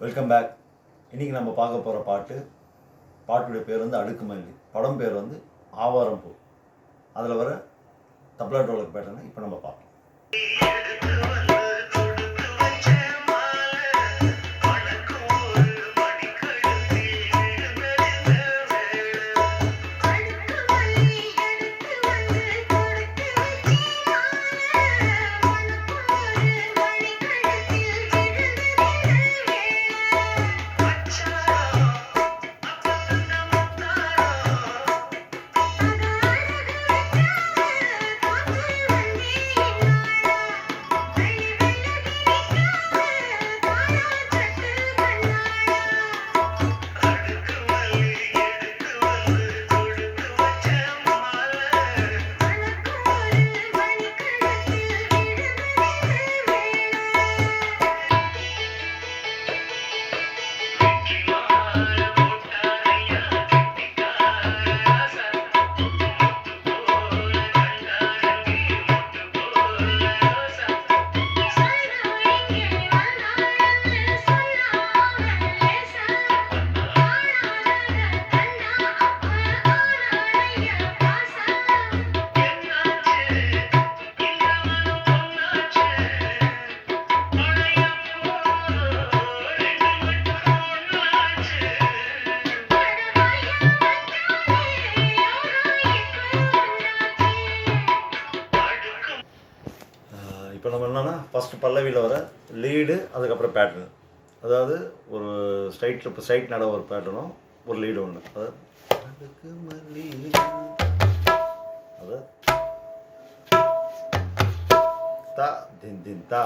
Welcome back இன்றைக்கி நம்ம பார்க்க போகிற பாட்டு பாட்டுடைய பேர் வந்து அடுக்குமல்லி. படம் பேர் வந்து ஆவாரம் பூ அதில் வர தப்ளா டோலுக்கு பேட்டர்னு இப்போ நம்ம பார்ப்போம் இப்போ நம்ம என்னென்னா ஃபஸ்ட்டு பல்லவியில் வர லீடு அதுக்கப்புறம் பேட்டர்னு அதாவது ஒரு ஸ்ட்ரைட் இப்போ ஸ்ட்ரைட் நட ஒரு பேட்டர்னும் ஒரு லீடு ஒன்று அதாவது அடுக்குமல்லி. அது தா தின் தின் தா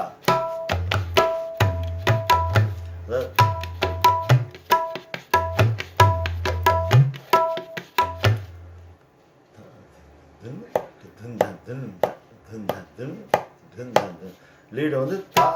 அதாவது லீடு வந்து தா.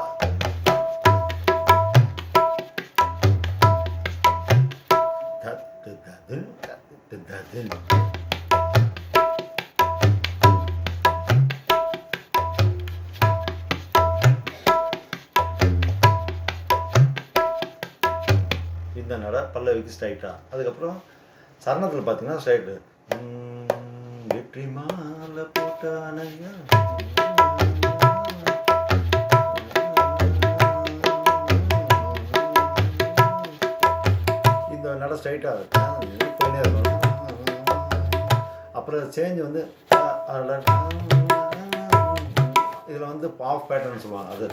இந்த நட பல்லவிக்கு ஸ்ட்ரைட்டாக அதுக்கப்புறம் சரணத்தில் பார்த்தீங்கன்னா ஸ்ட்ரைட்டு வெற்றி மாலை போட்டானையா? இந்த ஸ்ட்ரைட்டாக இருக்கும் போயினே இருக்கும் அப்புறம் சேஞ்ச் வந்து இதில் வந்து பாஃப் பேட்டர்ன் சொல்லுவாங்க அது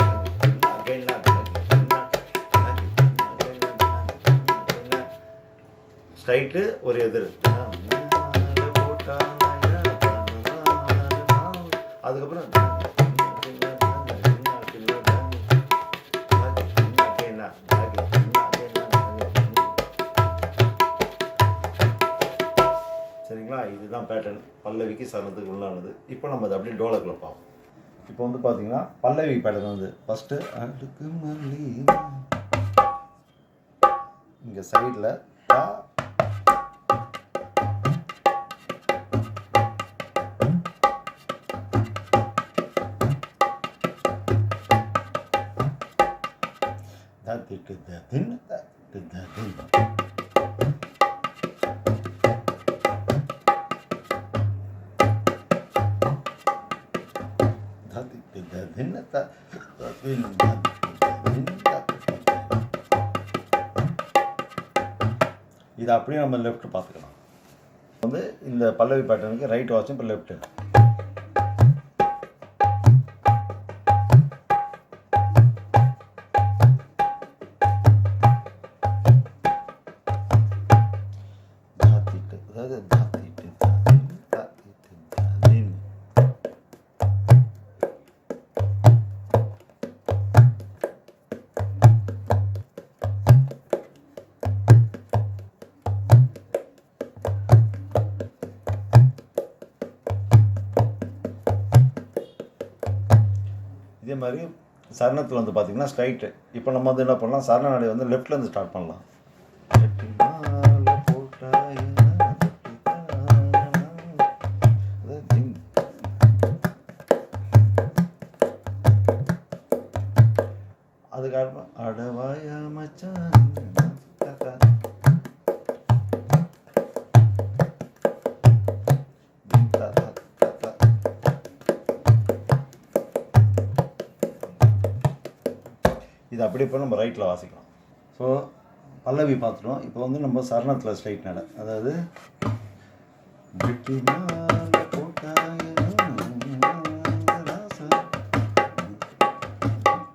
ஸ்ட்ரைட்டு ஒரு எதிர் அதுக்கப்புறம் இதுதான் பேட்டர்ன் பல்லவிக்கு சரணத்துக்கு உள்ளானது. இப்போ நம்ம அதை அப்படியே டோலக்கில் பார்ப்போம். இப்போ வந்து பார்த்தீங்கன்னா பல்லவி பேட்டர்ன் வந்து ஃபஸ்ட்டு அடுக்கு மல்லி. இங்கே சைடில் தா da di தின். இதை அப்படியே நம்ம லெஃப்ட் பார்த்துக்கலாம். வந்து இந்த பல்லவி பேட்டர்னுக்கு ரைட் வாட்சும் இப்போ லெஃப்ட் இதே மாதிரி சரணத்தில் வந்து பார்த்தீங்கன்னா ஸ்ட்ரைட்டு இப்போ நம்ம வந்து என்ன பண்ணலாம்? சரண நடை வந்து லெஃப்ட்லேருந்து ஸ்டார்ட் பண்ணலாம் வெற்றி திங். அதுக்கு அடவாயா மச்சான். இது அப்படி இப்போ நம்ம ரைட்டில் வாசிக்கலாம். ஸோ பல்லவி பார்த்துட்டோம். இப்போ வந்து நம்ம சரணத்தில் ஸ்ட்ரைட் நட அதாவது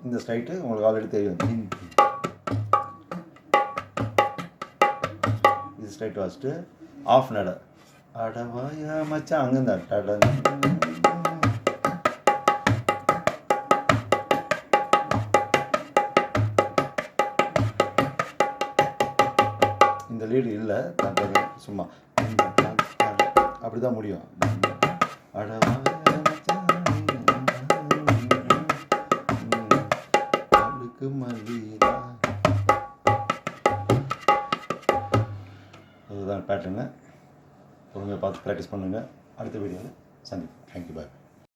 இந்த ஸ்ட்ரைட்டு உங்களுக்கு ஆல்ரெடி தெரியும். இது ஸ்ட்ரைட் வாசிட்டு ஆஃப் நட. அடவாயா மச்சான் அங்கே தான் இந்த லீடு இல்லை சும்மா. அப்படி தான் முடியும். அதுதான் பேட்டர்னு பொறுமையாக பார்த்து ப்ராக்டிஸ் பண்ணுங்கள் அடுத்த வீடியோவில் சந்திப்போம். Thank you bye